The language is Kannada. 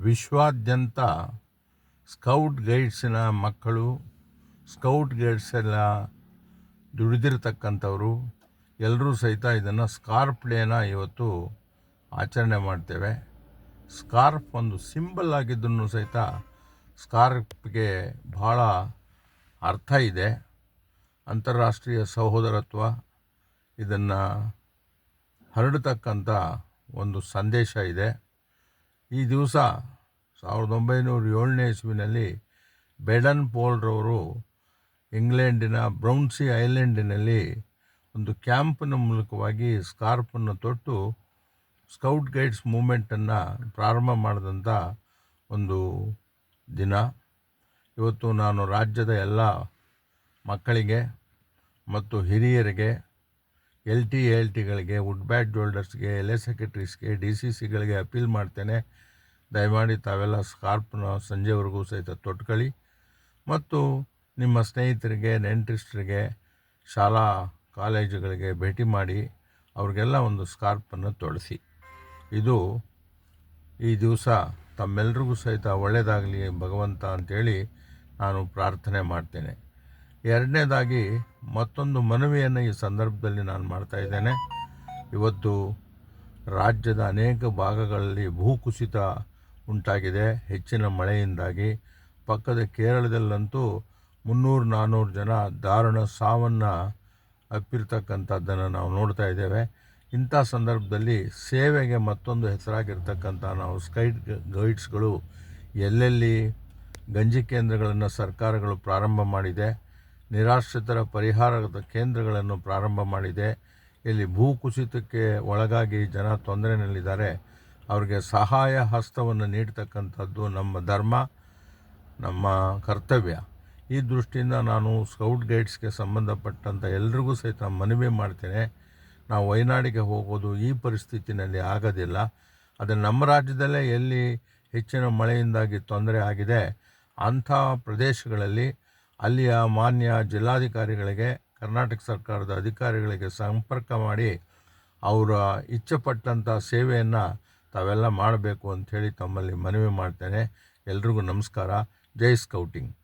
ವಿಶ್ವಾದ್ಯಂತ ಸ್ಕೌಟ್ ಗೈಡ್ಸಿನ ಮಕ್ಕಳು, ಸ್ಕೌಟ್ ಗೈಡ್ಸೆಲ್ಲ ದುಡಿದಿರ್ತಕ್ಕಂಥವರು ಎಲ್ಲರೂ ಸಹಿತ ಇದನ್ನು ಸ್ಕಾರ್ಫ್ ಡೇನ ಇವತ್ತು ಆಚರಣೆ ಮಾಡ್ತೇವೆ. ಸ್ಕಾರ್ಫ್ ಒಂದು ಸಿಂಬಲ್ ಆಗಿದ್ದನ್ನು ಸಹಿತ ಸ್ಕಾರ್ಫ್ಗೆ ಭಾಳ ಅರ್ಥ ಇದೆ. ಅಂತಾರಾಷ್ಟ್ರೀಯ ಸಹೋದರತ್ವ ಇದನ್ನು ಹರಡತಕ್ಕಂಥ ಒಂದು ಸಂದೇಶ ಇದೆ. ಈ ದಿವಸ ಸಾವಿರದ ಒಂಬೈನೂರ ಏಳನೇ ಇಸ್ವಿನಲ್ಲಿ ಬೆಡನ್ ಪೋಲ್ರವರು ಇಂಗ್ಲೆಂಡಿನ ಬ್ರೌನ್ಸಿ ಐಲ್ಯಾಂಡಿನಲ್ಲಿ ಒಂದು ಕ್ಯಾಂಪ್ನ ಮೂಲಕವಾಗಿ ಸ್ಕಾರ್ಪನ್ನು ತೊಟ್ಟು ಸ್ಕೌಟ್ ಗೈಡ್ಸ್ ಮೂಮೆಂಟನ್ನು ಪ್ರಾರಂಭ ಮಾಡಿದಂಥ ಒಂದು ದಿನ. ಇವತ್ತು ನಾನು ರಾಜ್ಯದ ಎಲ್ಲ ಮಕ್ಕಳಿಗೆ ಮತ್ತು ಹಿರಿಯರಿಗೆ ಎಲ್ ಟಿ ಎಲ್ ಟಿಗಳಿಗೆ ವುಡ್ ಬ್ಯಾಟ್ ಜೋಲ್ಡರ್ಸ್ಗೆ ಎಲ್ ಸೆಕ್ರೆಟ್ರೀಸ್ಗೆ ಡಿ ಸಿ ಸಿಗಳಿಗೆ ಅಪೀಲ್ ಮಾಡ್ತೇನೆ. ದಯಮಾಡಿ ತಾವೆಲ್ಲ ಸ್ಕಾರ್ಪ್ನ ಸಂಜೆವರೆಗೂ ಸಹಿತ ತೊಟ್ಕೊಳ್ಳಿ. ಮತ್ತು ನಿಮ್ಮ ಸ್ನೇಹಿತರಿಗೆ, ನೆಂಟ್ರಿಸ್ಟ್ರಿಗೆ, ಶಾಲಾ ಕಾಲೇಜುಗಳಿಗೆ ಭೇಟಿ ಮಾಡಿ ಅವ್ರಿಗೆಲ್ಲ ಒಂದು ಸ್ಕಾರ್ಪನ್ನು ತೊಡಿಸಿ. ಇದು ಈ ದಿವಸ ತಮ್ಮೆಲ್ರಿಗೂ ಸಹಿತ ಒಳ್ಳೆಯದಾಗಲಿ ಭಗವಂತ ಅಂಥೇಳಿ ನಾನು ಪ್ರಾರ್ಥನೆ ಮಾಡ್ತೇನೆ. ಎರಡನೇದಾಗಿ ಮತ್ತೊಂದು ಮನವಿಯನ್ನು ಈ ಸಂದರ್ಭದಲ್ಲಿ ನಾನು ಮಾಡ್ತಾ ಇದ್ದೇನೆ. ಇವತ್ತು ರಾಜ್ಯದ ಅನೇಕ ಭಾಗಗಳಲ್ಲಿ ಭೂಕುಸಿತ ಉಂಟಾಗಿದೆ. ಹೆಚ್ಚಿನ ಮಳೆಯಿಂದಾಗಿ ಪಕ್ಕದ ಕೇರಳದಲ್ಲಂತೂ ಮುನ್ನೂರು ನಾನ್ನೂರು ಜನ ದಾರುಣ ಸಾವನ್ನು ಅಪ್ಪಿರ್ತಕ್ಕಂಥದ್ದನ್ನು ನಾವು ನೋಡ್ತಾ ಇದ್ದೇವೆ. ಇಂಥ ಸಂದರ್ಭದಲ್ಲಿ ಸೇವೆಗೆ ಮತ್ತೊಂದು ಹೆಸರಾಗಿರ್ತಕ್ಕಂಥ ನಾವು ಸ್ಕೈಡ್ ಗೈಡ್ಸ್ಗಳು ಎಲ್ಲೆಲ್ಲಿ ಗಂಜಿ ಕೇಂದ್ರಗಳನ್ನು ಸರ್ಕಾರಗಳು ಪ್ರಾರಂಭ ಮಾಡಿದೆ. ನಿರಾಶ್ರಿತರ ಪರಿಹಾರದ ಕೇಂದ್ರಗಳನ್ನು ಪ್ರಾರಂಭ ಮಾಡಿದೆ. ಇಲ್ಲಿ ಭೂಕುಸಿತಕ್ಕೆ ಒಳಗಾಗಿ ಜನ ತೊಂದರೆಯಲ್ಲಿದ್ದಾರೆ ಅವರಿಗೆ ಸಹಾಯ ಹಸ್ತವನ್ನು ನೀಡತಕ್ಕಂಥದ್ದು ನಮ್ಮ ಧರ್ಮ, ನಮ್ಮ ಕರ್ತವ್ಯ. ಈ ದೃಷ್ಟಿಯಿಂದ ನಾನು ಸ್ಕೌಟ್ ಗೈಡ್ಸ್ಗೆ ಸಂಬಂಧಪಟ್ಟಂಥ ಎಲ್ರಿಗೂ ಸಹಿತ ಮನವಿ ಮಾಡ್ತೇನೆ. ನಾವು ವಯನಾಡಿಗೆ ಹೋಗೋದು ಈ ಪರಿಸ್ಥಿತಿನಲ್ಲಿ ಆಗೋದಿಲ್ಲ. ಆದರೆ ನಮ್ಮ ರಾಜ್ಯದಲ್ಲೇ ಎಲ್ಲಿ ಹೆಚ್ಚಿನ ಮಳೆಯಿಂದಾಗಿ ತೊಂದರೆ ಆಗಿದೆ, ಅಂಥ ಪ್ರದೇಶಗಳಲ್ಲಿ ಅಲ್ಲಿಯ ಮಾನ್ಯ ಜಿಲ್ಲಾಧಿಕಾರಿಗಳಿಗೆ, ಕರ್ನಾಟಕ ಸರ್ಕಾರದ ಅಧಿಕಾರಿಗಳಿಗೆ ಸಂಪರ್ಕ ಮಾಡಿ ಅವರ ಇಚ್ಛೆಪಟ್ಟಂಥ ಸೇವೆಯನ್ನು ತಾವೆಲ್ಲ ಮಾಡಬೇಕು ಅಂಥೇಳಿ ತಮ್ಮಲ್ಲಿ ಮನವಿ ಮಾಡ್ತೇನೆ. ಎಲ್ರಿಗೂ ನಮಸ್ಕಾರ. ಜೈ ಸ್ಕೌಟಿಂಗ್.